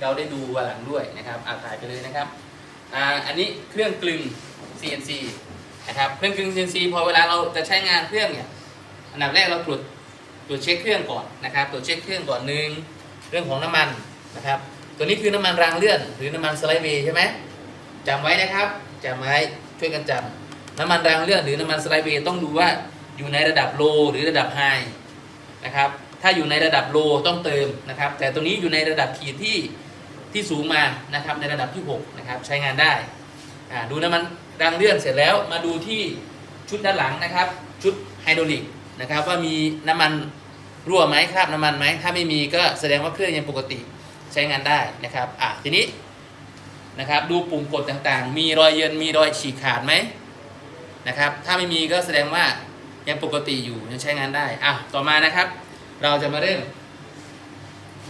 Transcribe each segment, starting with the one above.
เราได้ดูวันหลังด้วยนะครับอาถ่ายไปเลยนะครับอ่าอันนี้เครื่องกลึง CNC นะครับเครื่องกลึง CNC พอเวลาเราจะใช้งานเครื่องเนี่ยอันดับแรกเราตรวจตรวจเช็คเครื่องก่อนนะครับตรวจเช็คเครื่องก่อนหนึ่งเรื่องของน้ำมันนะครับ ตัวนี้คือน้ำมันรางเลื่อน หรือน้ำมันสไลด์เวย์ใช่ไหมจำไว้นะครับจำไว้ช่วยกันจำน้ำมันรางเลื่อนหรือน้ำมันสไลด์เวย์ต้องดูว่าอยู่ในระดับโลหรือระดับไฮนะครับ ถ้าอยู่ในระดับโลต้องเติมนะครับ แต่ตัวนี้อยู่ในระดับขีดที่ที่สูงมานะครับในระดับที่6นะครับใช้งานได้อ่าดูน้ำมันรางเลื่อนเสร็จแล้วมาดูที่ชุดด้านหลังนะครับ ชุดไฮดรอลิกนะครับว่ามีน้ำมันรั่วไหมคราบน้ำมันไหมถ้าไม่มีก็แสดงว่าเครื่องยังปกติใช้งานได้นะครับอะทีนี้นะครับดูปุ่มกดต่างๆ มีรอยเยินมีรอยฉีกขาดไหมนะครับถ้าไม่มีก็แสดงว่ายังปกติอยู่ยังใช้งานได้อะต่อมานะครับ เราจะมาเริ่ม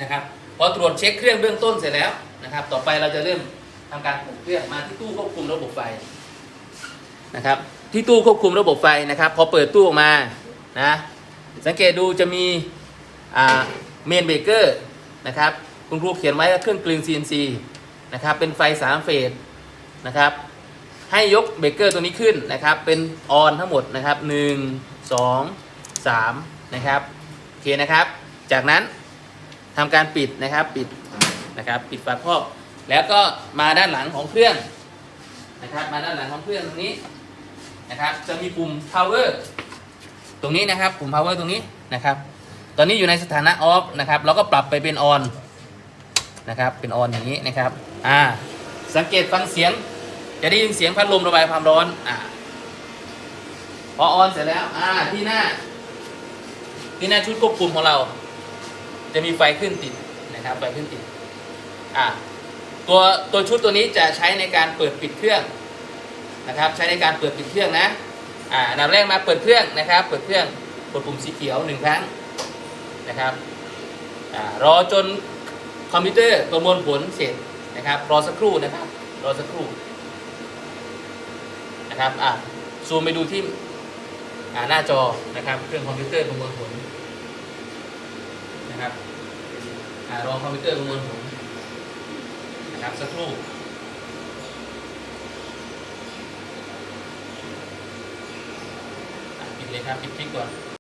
นะครับพอตรวจเช็คเครื่องเบื้องต้นเสร็จแล้วนะครับ ต่อไปเราจะเริ่มทำการปลุกเครื่องมาที่ตู้ควบคุมระบบไฟนะครับ ที่ตู้ควบคุมระบบไฟนะครับ พอเปิดตู้ออกมานะสังเกตดูจะมีเมนเบเกอร์นะครับคุณครูเขียนไว้ว่าเครื่องกลึง CNC นะครับเป็นไฟ 3 เฟสนะครับให้ยกเบเกอร์ตัวนี้ขึ้นนะครับเป็นออนทั้งหมดนะครับ 1 2 3 นะครับ อเคนะครับ จากนั้นทำการปิดนะครับปิดนะครับปิดฝาครอบ แล้วก็มาด้านหลังของเครื่องนะครับ มาด้านหลังของเครื่องตรงนี้นะครับ จะมีปุ่ม power ตรงนี้นะครับปุ่ม power ตรงนี้นะครับ ตอนนี้อยู่ในสถานะ off นะครับเราก็ปรับไปเป็น on นะครับ เป็น on อย่างนี้นะครับ อ่า สังเกตฟังเสียง จะได้ยินเสียงพัดลมระบายความร้อน อ่า พอ on เสร็จแล้ว อ่า ที่หน้า ที่หน้าชุดควบคุมของเรา จะมีไฟขึ้นติดนะครับไฟขึ้นติดอะตัวตัวชุดตัวนี้จะใช้ในการเปิดปิดเครื่องนะครับ ใช้ในการเปิดปิดเครื่องนะอ่านดับแรกมาเปิดเครื่องนะครับ เปิดเครื่องกดปุ่มสีเขียวหนึ่งครั้งนะครับอ่ารอจนคอมพิวเตอร์ประมวลผลเสร็จนะครับรอสักครู่นะครับรอสักครู่นะครับอะซูมไปดูที่ หน้าจอนะครับ เครื่องคอมพิวเตอร์ประมวลผลนะครับอ่ารองคอมพิวเตอร์ประมวลผลนะครับสักครู่ปิดเลยครับปิดคลิปก่อน